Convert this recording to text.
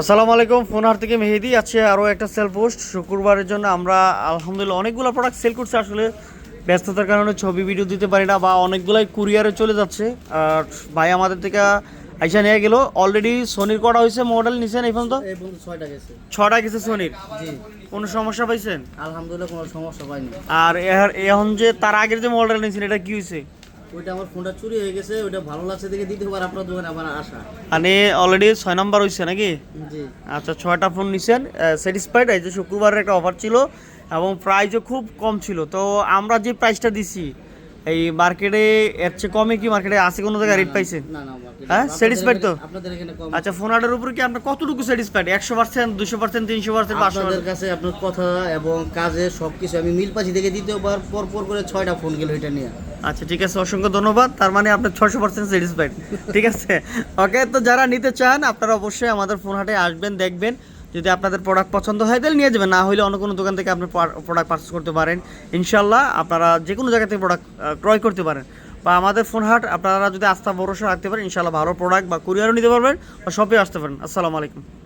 আসসালামু আলাইকুম ফোনহার থেকে মেহেদি। আছে আরও একটা সেল পোস্ট শুক্রবারের জন্য আমরা আলহামদুলিল্লাহ অনেকগুলো প্রোডাক্ট সেল করছি। আসলে ব্যস্ততার কারণে ছবি ভিডিও দিতে পারি না বা অনেকগুলাই কুরিয়ারে চলে যাচ্ছে। আর ভাই আমাদের থেকে আইসা নিয়ে গেল। অলরেডি সোনির করা হয়েছে? মডেল নিছেন এখন তো ছয়টা গেছে। ছটা গেছে সোনির জি। কোনো সমস্যা পাইছেন? আলহামদুলিল্লাহ কোনো সমস্যা পাইনি। আর এখন যে তার আগের যে মডেল নিয়েছেন এটা কি হয়েছে ওইটা আমার ফোনটা চুরি হয়ে গেছে ওইটা ভালো লাগছে দেখে দ্বিতীয়বার আপনার দোকানে আবার আসা মানে অলরেডি ছয় নাম্বার হয়েছে নাকি? জি। আচ্ছা ছয়টা ফোন নিছেন স্যাটিসফাইড এই যে শুক্রবারের একটা অফার ছিল এবং প্রাইসও খুব কম ছিল। তো আমরা যে প্রাইসটা দিছি এই মার্কেটে এর চেয়ে কমে কি মার্কেটে আছে কোনো জায়গায় রেট market- হ্যাঁ, satisfied তো? আচ্ছা ফোন আর্ডার উপরে কি আপনার কতটুকু স্যাটিসফাইড একশো পার্সেন্ট দুশো পার্সেন্ট তিনশো পার্সেন্ট পাঁচশো আপনাদের কাছে আপনার কথা এবং কাজে সবকিছু আমি মিল পাচ্ছি দেখে দ্বিতীয়বার পর পর করে ছয়টা ফোন গেল এটা নিয়ে। আচ্ছা ঠিক আছে অসংখ্য ধন্যবাদ। তার মানে আপনার ছশো পার্সেন্ট স্যাটিসফাইড ঠিক আছে? ওকে তো যারা নিতে চান আপনারা অবশ্যই আমাদের ফোন হাটে আসবেন দেখবেন। যদি আপনাদের প্রোডাক্ট পছন্দ হয়, তাহলে নিয়ে যাবেন। না হলে অন্য কোনো দোকান থেকে আপনি প্রোডাক্ট পারচেস করতে পারেন। ইনশাল্লাহ আপনারা যে কোনো জায়গা থেকে প্রোডাক্ট ক্রয় করতে পারেন। বা আমাদের ফোন হাট, আপনারা যদি আস্থা, ভরসা রাখতে পারেন ইনশাল্লাহ ভালো প্রোডাক্ট বা কুরিয়ারও নিতে পারবেন বা শপে আসতে পারেন। আসসালামু আলাইকুম।